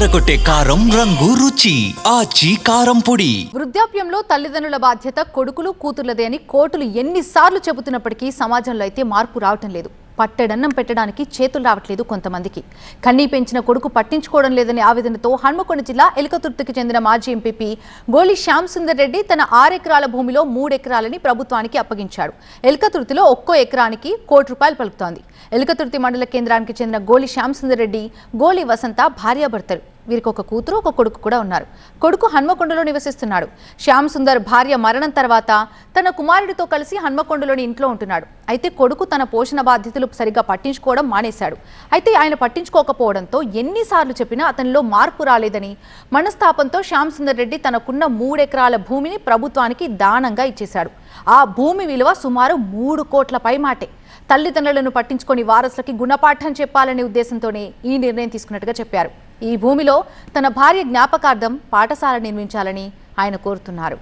ఎర్రగొట్టే కారం రంగు రుచి. ఆచి కారం పొడి. వృద్ధాప్యంలో తల్లిదండ్రుల బాధ్యత కొడుకులు కూతుర్లదే అని కోర్టులు ఎన్నిసార్లు చెబుతున్నప్పటికీ సమాజంలో అయితే మార్పు రావటం లేదు. పట్టెడన్నం పెట్టడానికి చేతులు రావట్లేదు కొంతమందికి. కన్నీ పెంచిన కొడుకు పట్టించుకోవడం లేదని ఆవేదనతో హన్మకొండ జిల్లా ఎలకతుర్తికి చెందిన మాజీ ఎంపీపీ గోలి శ్యామ్ సుందర్ రెడ్డి తన ఆరెకరాల భూమిలో మూడెకరాలని ప్రభుత్వానికి అప్పగించాడు. ఎలకతుర్తిలో ఒక్కో ఎకరానికి కోటి రూపాయలు పలుకుతోంది. ఎలకతుర్తి మండల కేంద్రానికి చెందిన గోలి శ్యామ్ సుందర్ రెడ్డి గోలి వసంత భార్యాభర్తలు. వీరికి ఒక కూతురు ఒక కొడుకు కూడా ఉన్నారు. కొడుకు హన్మకొండలో నివసిస్తున్నాడు. శ్యామ్ సుందర్ భార్య మరణం తర్వాత తన కుమారుడితో కలిసి హన్మకొండలోని ఇంట్లో ఉంటున్నాడు. అయితే కొడుకు తన పోషణ బాధ్యతలు సరిగ్గా పట్టించుకోవడం మానేశాడు. అయితే ఆయన పట్టించుకోకపోవడంతో ఎన్నిసార్లు చెప్పినా అతనిలో మార్పు రాలేదని మనస్తాపంతో శ్యామ్ సుందర్ రెడ్డి తనకున్న మూడెకరాల భూమిని ప్రభుత్వానికి దానంగా ఇచ్చేశాడు. ఆ భూమి విలువ సుమారు మూడు కోట్ల పై మాటే. తల్లిదండ్రులను పట్టించుకొని వారసులకి గుణపాఠం చెప్పాలనే ఉద్దేశంతోనే ఈ నిర్ణయం తీసుకున్నట్టుగా చెప్పారు. ఈ భూమిలో తన భార్య జ్ఞాపకార్థం పాఠశాల నిర్మించాలని ఆయన కోరుతున్నారు.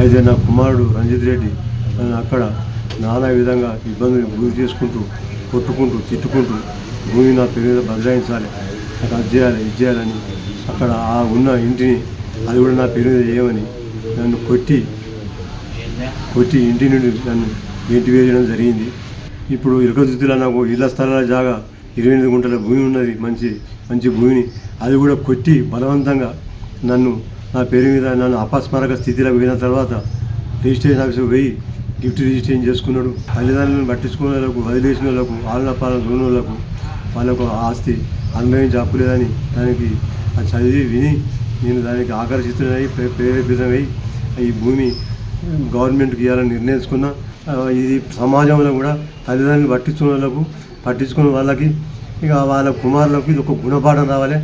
అయితే నా కుమారుడు రంజిత్ రెడ్డి అక్కడ నానా విధంగా ఇబ్బందులు గురి చేసుకుంటూ కొట్టుకుంటూ తిట్టుకుంటూ భూమి నా పేరు మీద బదలాయించాలి నాకు అది చేయాలి ఇది చేయాలని అక్కడ ఆ ఉన్న ఇంటిని అది కూడా నా పేరు మీద చేయమని నన్ను కొట్టి కొట్టి ఇంటి నుండి నన్ను ఇంటి వేయడం జరిగింది. ఇప్పుడు ఇరుకదుద్దులో నాకు ఇళ్ళ స్థలాల జాగా ఇరవై ఎనిమిది గుంటల భూమి ఉన్నది మంచి మంచి భూమిని. అది కూడా కొట్టి బలవంతంగా నన్ను నా పేరు మీద నన్ను అపస్మారక స్థితిలోకి పోయిన తర్వాత రిజిస్ట్రేషన్ ఆఫీస్కి పోయి గిఫ్ట్ రిజిస్ట్రేషన్ చేసుకున్నాడు. తల్లిదండ్రులను పట్టించుకునే వాళ్ళకు వదిలేసిన వాళ్ళకు ఆలన పాలన చూసిన వాళ్ళకు వాళ్ళకు ఆస్తి అనుభవించి అప్పు దానికి అది చదివి విని నేను దానికి ఆకర్షితుడై ప్రేరేపితమై ఈ భూమి గవర్నమెంట్కి ఇవ్వాలని నిర్ణయించుకున్నా. ఇది సమాజంలో కూడా తల్లిదండ్రులు పట్టించుకున్న వాళ్ళకు పట్టించుకున్న వాళ్ళకి ఇక వాళ్ళ కుమారులకు ఇది ఒక గుణపాఠం రావాలి